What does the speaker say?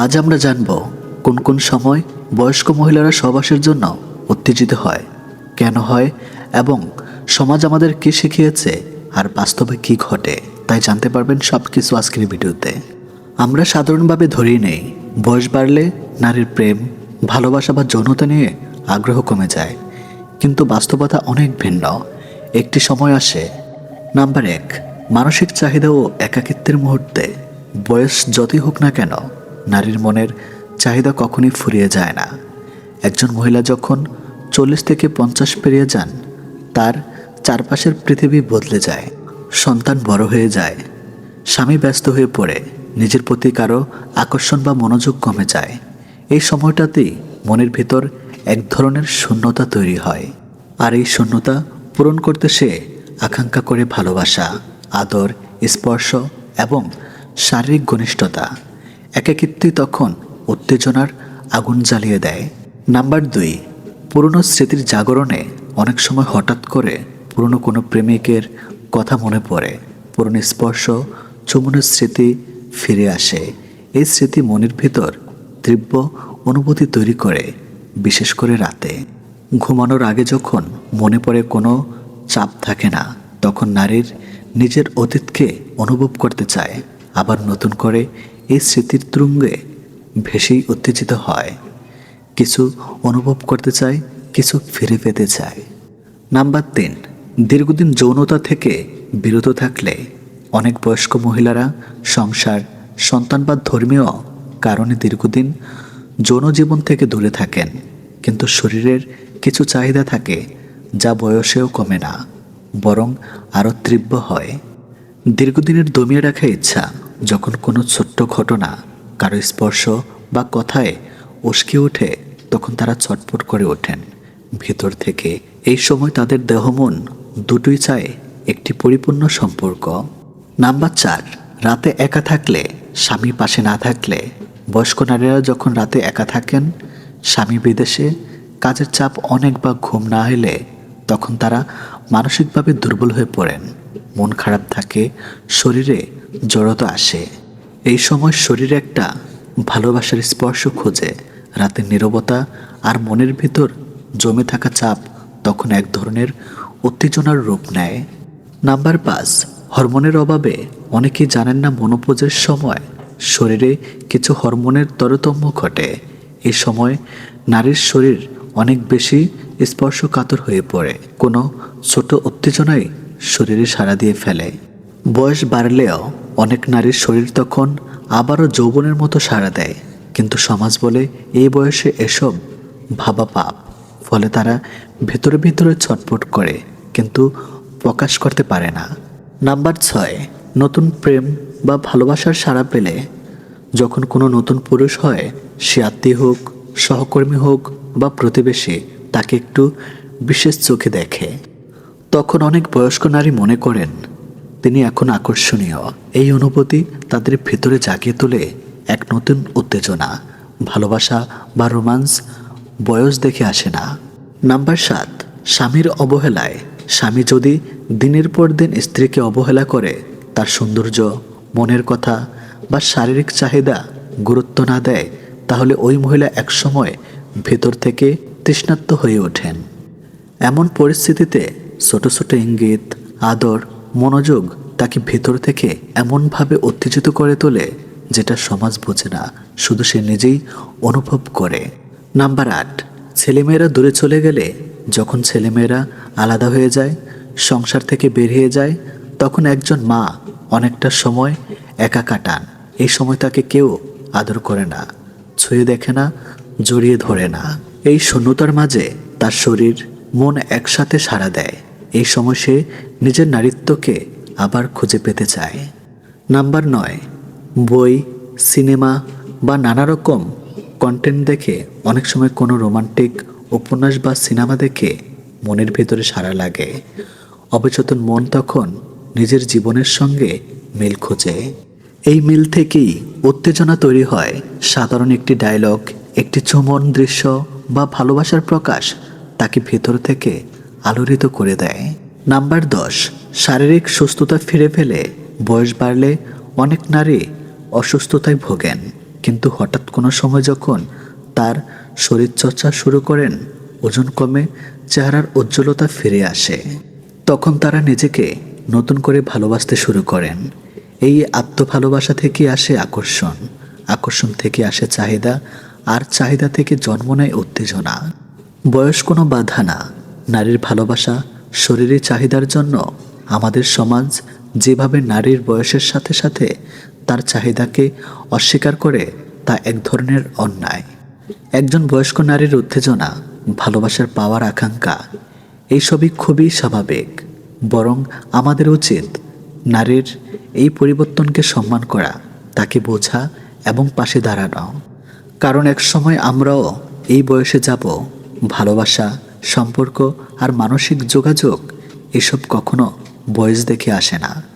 আজ আমরা জানব কোন কোন সময় বয়স্ক মহিলারা সহবাসের জন্য উত্তেজিত হয়, কেন হয় এবং সমাজ আমাদের কি শিখিয়েছে আর বাস্তবে কি ঘটে, তাই জানতে পারবেন সব কিছু আজকের ভিডিওতে। আমরা সাধারণভাবে ধরেই নেই, বয়স বাড়লে নারীর প্রেম, ভালোবাসা বা যৌনতা নিয়ে আগ্রহ কমে যায়, কিন্তু বাস্তবতা অনেক ভিন্ন। একটি সময় আসে, নাম্বার এক, মানসিক চাহিদা ও একাকিত্বের মুহূর্তে, বয়স যতই হোক না কেন নারীর মনের চাহিদা কখনই ফুরিয়ে যায় না। একজন মহিলা যখন চল্লিশ থেকে পঞ্চাশ পেরিয়ে যান, তার চারপাশের পৃথিবী বদলে যায়, সন্তান বড় হয়ে যায়, স্বামী ব্যস্ত হয়ে পড়ে, নিজের প্রতি কারও আকর্ষণ বা মনোযোগ কমে যায়। এই সময়টাতেই মনের ভিতর এক ধরনের শূন্যতা তৈরি হয়। আর এই শূন্যতা পূরণ করতে সে আকাঙ্ক্ষা করে ভালোবাসা, আদর, স্পর্শ এবং শারীরিক ঘনিষ্ঠতা। একাকিত্বই তখন উত্তেজনার আগুন জ্বালিয়ে দেয়। নাম্বার দুই, পুরনো স্মৃতির জাগরণে অনেক সময় হঠাৎ করে পুরনো কোনো প্রেমিকের কথা মনে পড়ে। পুরনো স্পর্শ চুমনের স্মৃতি ফিরে আসে। এই স্মৃতি মনের ভিতর তীব্র অনুভূতি তৈরি করে, বিশেষ করে রাতে। ঘুমানোর আগে যখন মনে পড়ে কোনো চাপ থাকে না, তখন নারীর নিজের অতীতকে অনুভব করতে চায়। আবার নতুন করে এই স্মৃতির তুঙ্গে ভেসেই উত্তেজিত হয়। কিছু অনুভব করতে চায়, কিছু ফিরে পেতে চায়। নাম্বার তিন, দীর্ঘদিন যৌনতা থেকে বিরত থাকলে অনেক বয়স্ক মহিলারা সংসার, সন্তান বা ধর্মীয় কারণে দীর্ঘদিন যৌন জীবন থেকে দূরে থাকেন। কিন্তু শরীরের কিছু চাহিদা থাকে যা বয়সেও কমে না, বরং আরও তীব্র হয়। দীর্ঘদিনের দমিয়ে রাখা ইচ্ছা যখন কোনো ছোট্ট ঘটনা কারও স্পর্শ বা কথায় উস্কে ওঠে, তখন তারা ছটফট করে ওঠেন। ভেতর থেকে এই সময় তাদের দেহমন দুটোই চায় একটি পরিপূর্ণ সম্পর্ক। নাম্বার চার, রাতে একা থাকলে, স্বামী পাশে না থাকলে, বয়স্ক নারীরা যখন রাতে একা থাকেন, স্বামী বিদেশে, কাজের চাপ অনেক বা ঘুম না এলে, তখন তারা মানসিকভাবে দুর্বল হয়ে পড়েন। মন খারাপ থাকে, শরীরে জড়তা আসে। এই সময় শরীরে একটা ভালোবাসার স্পর্শ খোঁজে। রাতের নীরবতা আর মনের ভিতর জমে থাকা চাপ তখন এক ধরনের উত্তেজনার রূপ নেয়। নাম্বার পাঁচ, হরমোনের অভাবে অনেকেই জানেন না মনোপোজের সময় শরীরে কিছু হরমোনের তারতম্য ঘটে। এই সময় নারীর শরীর অনেক বেশি স্পর্শকাতর হয়ে পড়ে। কোনো ছোট উত্তেজনাই শরীরে সাড়া দিয়ে ফেলে। বয়স বাড়লেও অনেক নারীর শরীর তখন আবারও যৌবনের মতো সাড়া দেয়। কিন্তু সমাজ বলে এই বয়সে এসব ভাবা পাপ। ফলে তারা ভেতরে ভেতরে ছটফট করে, কিন্তু প্রকাশ করতে পারে না। নাম্বার ছয়, নতুন প্রেম বা ভালোবাসার সাড়া পেলে যখন কোনো নতুন পুরুষ হয়, সে আত্মীয় হোক, সহকর্মী হোক বা প্রতিবেশী, তাকে একটু বিশেষ চোখে দেখে। তখন অনেক বয়স্ক নারী মনে করেন, তিনি এখন আকর্ষণীয়। এই অনুভূতি তাদের ভেতরে জাগিয়ে তোলে এক নতুন উত্তেজনা, ভালোবাসা বা রোমান্স বয়স দেখে আসে না। নাম্বার সাত, স্বামীর অবহেলায়। স্বামী যদি দিনের পর দিন স্ত্রীকে অবহেলা করে, তার সৌন্দর্য, মনের কথা বা শারীরিক চাহিদা গুরুত্ব না দেয়, তাহলে ওই মহিলা একসময় ভেতর থেকে তৃষ্ণাত্ম হয়ে ওঠেন। এমন পরিস্থিতিতে ছোট ছোট ইঙ্গিত, আদর, মনোযোগ তাকে ভেতর থেকে এমনভাবে উত্তেজিত করে তোলে যেটা সমাজ বোঝে না, শুধু সে নিজেই অনুভব করে। নাম্বার আট, ছেলেমেয়েরা দূরে চলে গেলে যখন ছেলেমেয়েরা আলাদা হয়ে যায়, সংসার থেকে বেরিয়ে যায়, তখন একজন মা অনেকটা সময় একা কাটান। এই সময় তাকে কেউ আদর করে না, ছুঁয়ে দেখে না, জড়িয়ে ধরে না। এই শূন্যতার মাঝে তার শরীর, মন একসাথে সাড়া দেয়। এই সময় সে নিজের নারীত্বকে আবার খুঁজে পেতে চায়। নাম্বার নয়, বই, সিনেমা বা নানা রকম কন্টেন্ট দেখে অনেক সময় কোনো রোমান্টিক উপন্যাস বা সিনেমা দেখে মনের ভেতরে সাড়া লাগে। অবচেতন মন তখন নিজের জীবনের সঙ্গে মিল খোঁজে। এই মিল থেকেই উত্তেজনা তৈরি হয়। সাধারণ একটি ডায়লগ একটি চুমন দৃশ্য বা ভালোবাসার প্রকাশ তাকে ভেতর থেকে আলোড়িত করে দেয়। নাম্বার দশ, শারীরিক সুস্থতা ফিরে ফেলে বয়স বাড়লে অনেক নারী অসুস্থতায় ভোগেন। কিন্তু হঠাৎ কোনো সময় যখন তার শরীরচর্চা শুরু করেন, ওজন কমে চেহারার উজ্জ্বলতা ফিরে আসে। তখন তারা নিজেকে নতুন করে ভালোবাসতে শুরু করেন। এই আত্মভালোবাসা থেকে আসে আকর্ষণ। আকর্ষণ থেকে আসে চাহিদা, আর চাহিদা থেকে জন্ম নেয় উত্তেজনা। বয়স কোনো বাধা না। নারীর ভালোবাসা শরীরের চাহিদার জন্য। আমাদের সমাজ যেভাবে নারীর বয়সের সাথে সাথে তার চাহিদাকে অস্বীকার করে, তা এক ধরনের অন্যায়। একজন বয়স্ক নারীর উত্তেজনা, ভালোবাসার পাওয়ার আকাঙ্ক্ষা, এইসবই খুবই স্বাভাবিক। বরং আমাদের উচিত নারীর এই পরিবর্তনকে সম্মান করা, তাকে বোঝা এবং পাশে দাঁড়ানো। কারণ এক সময় আমরাও এই বয়সে যাব, ভালোবাসা সম্পর্ক আর মানসিক যোগাযোগ এসব কখনো বয়স দেখে আসে না।